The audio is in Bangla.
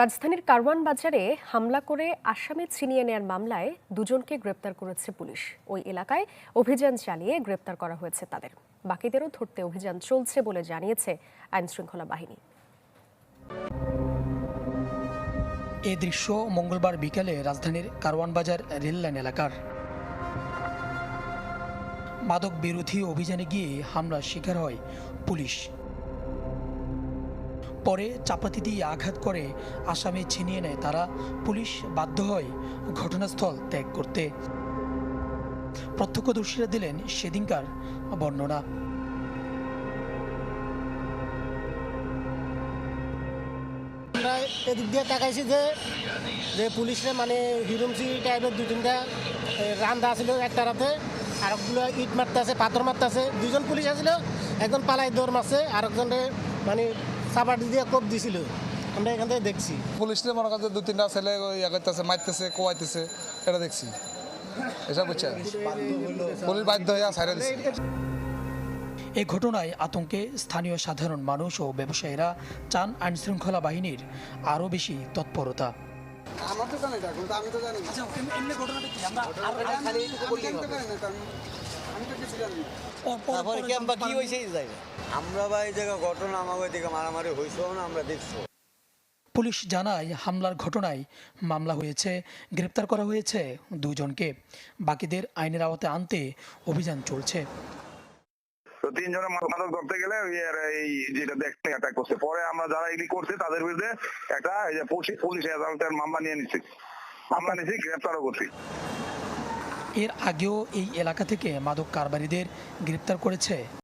রাজধানীর কারওয়ান বাজারে হামলা করে আসামি ছিনিয়ে নেয়ার মামলায় দুজনকে গ্রেপ্তার করেছে পুলিশ। ওই এলাকায় অভিযান চালিয়ে গ্রেপ্তার করা হয়েছে তাদের। বাকিদেরও ধরতে অভিযান চলছে বলে জানিয়েছে আইনশৃঙ্খলা বাহিনী। এ দৃশ্য মঙ্গলবার বিকেলে রাজধানীর কারওয়ান বাজার রেললাইন এলাকার। মাদক বিরোধী অভিযানে গিয়ে হামলার শিকার হয় পুলিশ। পরে চাপাতি দিয়ে আঘাত করে আসামি ছিনিয়ে নেয় তারা। পুলিশ বাধ্য হয় ঘটনাস্থল ত্যাগ করতে। প্রত্যক্ষদর্শীরা দিলেন সেদিনকার বর্ণনা। আমরা এদিক দিয়ে তাকাইছি যে যে পুলিশে মানে হিরুমসি টাইপের দু তিনটা রান্দা আছিল একটা রাতে আরেকগুলো ইট মারতে আছে পাথর মারতে আছে দুজন পুলিশ আছিল, একজন পালাই দৌড় মারছে আরেকজনে মানে সাবাটি দিয়ে কোপ দিছিল। আমরা এখান থেকে দেখছি। পুলিশে মনে করছে দু তিনটা ছেলে ইয়ে করতেছে মারতেছে কোয়াইতেছে এটা দেখছি। এসব বুঝছেন পুলিশ বাধ্য হয়ে ছাড়া দিচ্ছে এ ঘটনায় আতঙ্কে স্থানীয় সাধারণ মানুষ ও ব্যবসায়ীরা চান আইনশৃঙ্খলা বাহিনীর আরও বেশি তৎপরতা। আমার তো জানি আমি তো জানি না। খালি এইটুকু বললেই হবে। আমি তারপরে কি হয়েছে এই জায়গায়? আমরা বা এই জায়গায় ঘটনা আমাকে দিকে মারামারি হয়েছেও না আমরা দেখছ। পুলিশ জানায় হামলার ঘটনায় মামলা হয়েছে গ্রেপ্তার করা হয়েছে দুজনকে। বাকিদের আইনের আওতায় আনতে অভিযান চলছে। তো তিনজনের মাদক ধরতে গেলে আর এই যেটা দেখতে অ্যাটাক করছে। পরে আমরা যারা এগুলি করছে তাদের বিরুদ্ধে একটা এই যে পুলিশ পুলিশ আদালতের মামলা নিয়ে নিচ্ছি মামলা নিচ্ছি গ্রেপ্তারও করছি। এর আগেও এই এলাকা থেকে মাদক কারবারিদের গ্রেপ্তার করেছে।